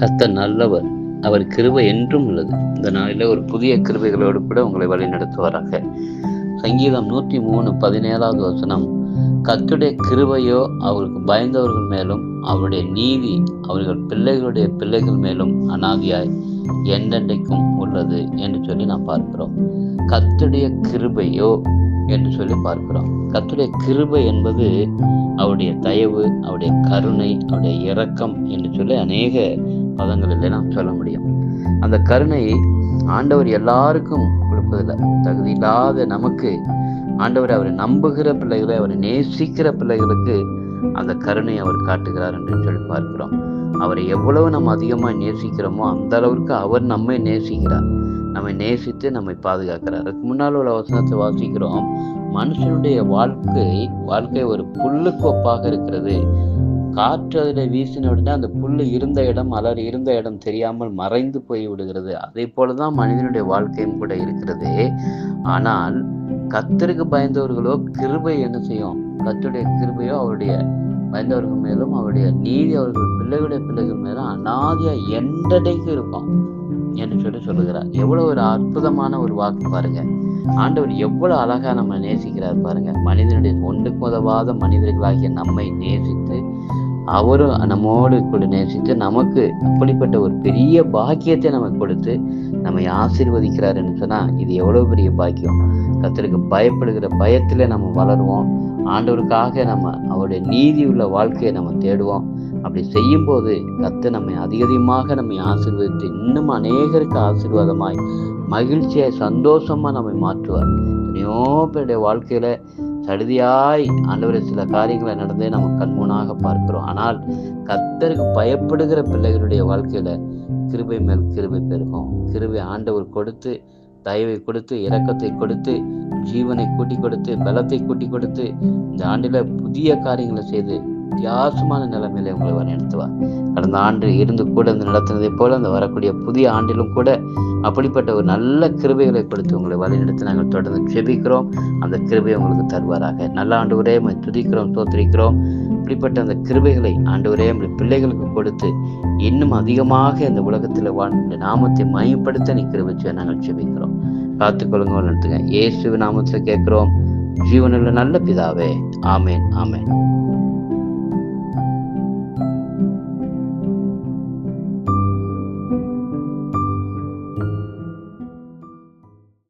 கத்த நல்லவர். அவர் கிருபை என்றும் உள்ளது. இந்த நாளில் ஒரு புதிய கிருபைகளோடு கூட உங்களை வழி நடத்துவாராக. சங்கீதம் நூற்றி மூணு பதினேழாவது வசனம். கத்துடைய கிருபையோ அவருக்கு பயந்தவர்கள் மேலும் அவருடைய நீதி அவர்கள் பிள்ளைகளுடைய பிள்ளைகள் மேலும் அனாதியாய் என்றென்றைக்கும் உள்ளது என்று சொல்லி நாம் பார்க்கிறோம். கத்துடைய கிருபையோ என்று சொல்லி பார்க்கிறோம். கத்துடைய கிருபை என்பது அவருடைய தயவு அவருடைய கருணை அவருடைய இரக்கம் என்று சொல்லி அநேக பதங்களில் நாம் சொல்ல முடியும். அந்த கருணை ஆண்டவர் எல்லாருக்கும் கொடுப்பதில்லை. தகுதி இல்லாத நமக்கு ஆண்டவர் அவரை நம்புகிற பிள்ளைகளை அவரை நேசிக்கிற பிள்ளைகளுக்கு அந்த கருணை அவர் காட்டுகிறார் என்று சொல்லி பார்க்கிறோம். அவரை எவ்வளவு நம்ம அதிகமாக நேசிக்கிறோமோ அந்த அளவுக்கு அவர் நம்மை நேசிக்கிறார். நம்மை நேசித்து நம்மை பாதுகாக்கிறார். அதுக்கு முன்னால் உள்ள வசனத்தை வாசிக்கிறோம். மனுஷனுடைய வாழ்க்கை வாழ்க்கை ஒரு புல்லுக்கொப்பாக இருக்கிறது. காற்று அதில் வீசின உடனே அந்த புல்லு இருந்த இடம் அலர் இருந்த இடம் தெரியாமல் மறைந்து போய் விடுகிறது. அதே போலதான் மனிதனுடைய வாழ்க்கையும் கூட இருக்கிறது. ஆனால் கத்தருக்கு பயந்தவர்களோ கிருபை என்ன செய்யும்? கத்துடைய கிருபையோ அவருடைய பயந்தவர்கள் மேலும் அவருடைய நீதி அவர்கள் பிள்ளைகளுடைய பிள்ளைகள் மேலும் அனாதியா எண்டடைக்கு இருக்கும் என்று சொல்லி சொல்லுகிறார். எவ்வளவு ஒரு அற்புதமான ஒரு வாக்கு பாருங்க. ஆண்டவர் எவ்வளவு அழகா நம்ம நேசிக்கிறார் பாருங்க. மனிதனுடைய ஒன்றுக்கு உதவாத மனிதர்களாகிய நம்மை நேசித்து அவரும் நம்மோடு கூட நேசித்து நமக்கு அப்படிப்பட்ட ஒரு பெரிய பாக்கியத்தை நமக்கு கொடுத்து நம்மை ஆசீர்வதிக்கிறாருன்னு சொன்னால் சொன்னா இது எவ்வளவு பெரிய பாக்கியம்? கத்தருக்கு பயப்படுகிற பயத்துல நம்ம வளருவோம். ஆண்டவருக்காக நம்ம அவருடைய நீதி உள்ள வாழ்க்கையை நம்ம தேடுவோம். அப்படி செய்யும் போது கத்து நம்மை அதிக அதிகமாக நம்மை ஆசீர்வதித்து இன்னும் அநேகருக்கு ஆசீர்வாதமாய் மகிழ்ச்சியை சந்தோஷமா நம்மை மாற்றுவார். எத்தனையோ பேருடைய வாழ்க்கையில சடுதியாய் ஆண்டவரை சில காரியங்களை நடந்தே நம்ம கண்முனாக பார்க்கிறோம். ஆனால் கத்தருக்கு பயப்படுகிற பிள்ளைகளுடைய வாழ்க்கையில கிருபை மேல் கிருபை பெருகும். கிருபை ஆண்டவர் கொடுத்து தயவை கொடுத்து இரக்கத்தை கொடுத்து ஜீவனை கூட்டி கொடுத்து பலத்தை கூட்டி கொடுத்து இந்த ஆண்டில புதிய காரியங்களை செய்து வித்தியாசமான நிலைமையில உங்களை வழிநடத்துவார் கடந்த ஆண்டு இருந்து கூட அந்த நடத்தினதை போல அந்த வரக்கூடிய புதிய ஆண்டிலும் கூட அப்படிப்பட்ட ஒரு நல்ல கிருபைகளை கொடுத்து உங்களை வழிநடத்தி நாங்கள் தொடர்ந்து செபிக்கிறோம் அந்த கிருபை உங்களுக்கு தருவாராக. நல்ல ஆண்டு ஒரே துதிக்கிறோம் தோத்திரிக்கிறோம் இப்படிப்பட்ட அந்த கிருபைகளை ஆண்டு நம்முடைய பிள்ளைகளுக்கு கொடுத்து இன்னும் அதிகமாக இந்த உலகத்தில் வாழ்ந்த நாமத்தை மயப்படுத்த நீ கிருபிச்சு நாங்கள் செபிக்கிறோம் காத்துக்கொள்ளுங்க நடத்துங்க. இயேசு நாமத்தில் கேட்குறோம். ஜீவனில் நல்ல பிதாவே. ஆமேன் ஆமேன்.